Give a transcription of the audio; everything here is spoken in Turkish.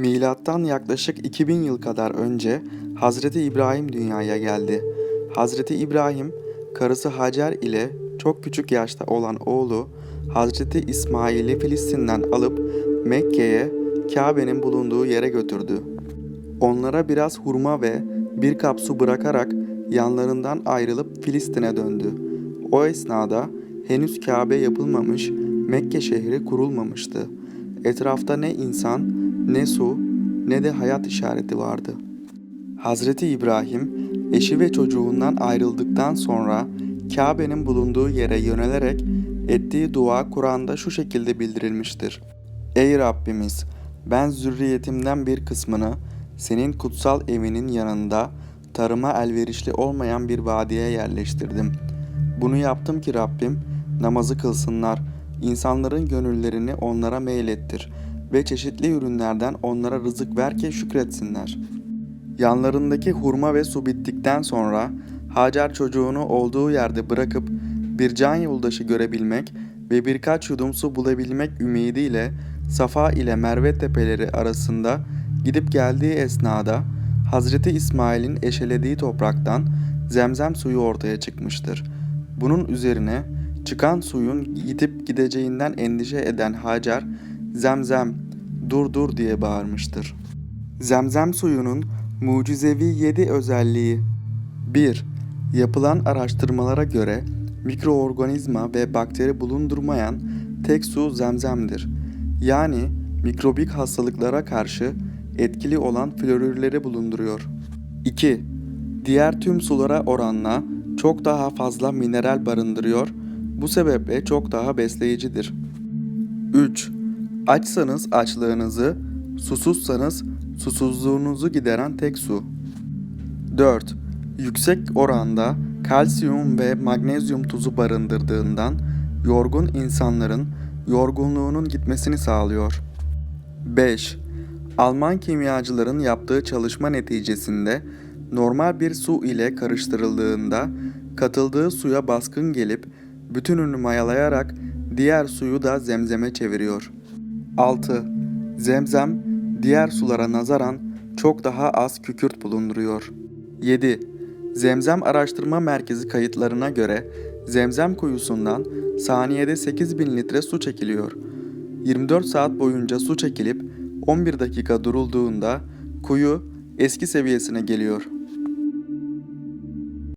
Milattan yaklaşık 2000 yıl kadar önce Hazreti İbrahim dünyaya geldi. Hazreti İbrahim karısı Hacer ile çok küçük yaşta olan oğlu Hazreti İsmail'i Filistin'den alıp Mekke'ye Kabe'nin bulunduğu yere götürdü. Onlara biraz hurma ve bir kap su bırakarak yanlarından ayrılıp Filistin'e döndü. O esnada henüz Kabe yapılmamış, Mekke şehri kurulmamıştı. Etrafta ne insan, ne su, ne de hayat işareti vardı. Hazreti İbrahim eşi ve çocuğundan ayrıldıktan sonra Kabe'nin bulunduğu yere yönelerek ettiği dua Kur'an'da şu şekilde bildirilmiştir. Ey Rabbimiz! Ben zürriyetimden bir kısmını senin kutsal evinin yanında tarıma elverişli olmayan bir vadiye yerleştirdim. Bunu yaptım ki Rabbim namazı kılsınlar, insanların gönüllerini onlara meylettir ve çeşitli ürünlerden onlara rızık ver ki şükretsinler. Yanlarındaki hurma ve su bittikten sonra Hacer çocuğunu olduğu yerde bırakıp bir can yoldaşı görebilmek ve birkaç yudum su bulabilmek ümidiyle Safa ile Merve tepeleri arasında gidip geldiği esnada Hazreti İsmail'in eşelediği topraktan zemzem suyu ortaya çıkmıştır. Bunun üzerine çıkan suyun gidip gideceğinden endişe eden Hacer, zemzem dur dur diye bağırmıştır. Zemzem suyunun mucizevi 7 özelliği 1. Yapılan araştırmalara göre mikroorganizma ve bakteri bulundurmayan tek su zemzemdir. Yani mikrobik hastalıklara karşı etkili olan florürleri bulunduruyor. 2. Diğer tüm sulara oranla çok daha fazla mineral barındırıyor. Bu sebeple çok daha besleyicidir. 3. Açsanız açlığınızı, susuzsanız susuzluğunuzu gideren tek su. 4. Yüksek oranda kalsiyum ve magnezyum tuzu barındırdığından yorgun insanların yorgunluğunun gitmesini sağlıyor. 5. Alman kimyacıların yaptığı çalışma neticesinde normal bir su ile karıştırıldığında katıldığı suya baskın gelip bütününü mayalayarak diğer suyu da zemzeme çeviriyor. 6. Zemzem diğer sulara nazaran çok daha az kükürt bulunduruyor. 7. Zemzem Araştırma Merkezi kayıtlarına göre Zemzem kuyusundan saniyede 8000 litre su çekiliyor. 24 saat boyunca su çekilip 11 dakika durulduğunda kuyu eski seviyesine geliyor.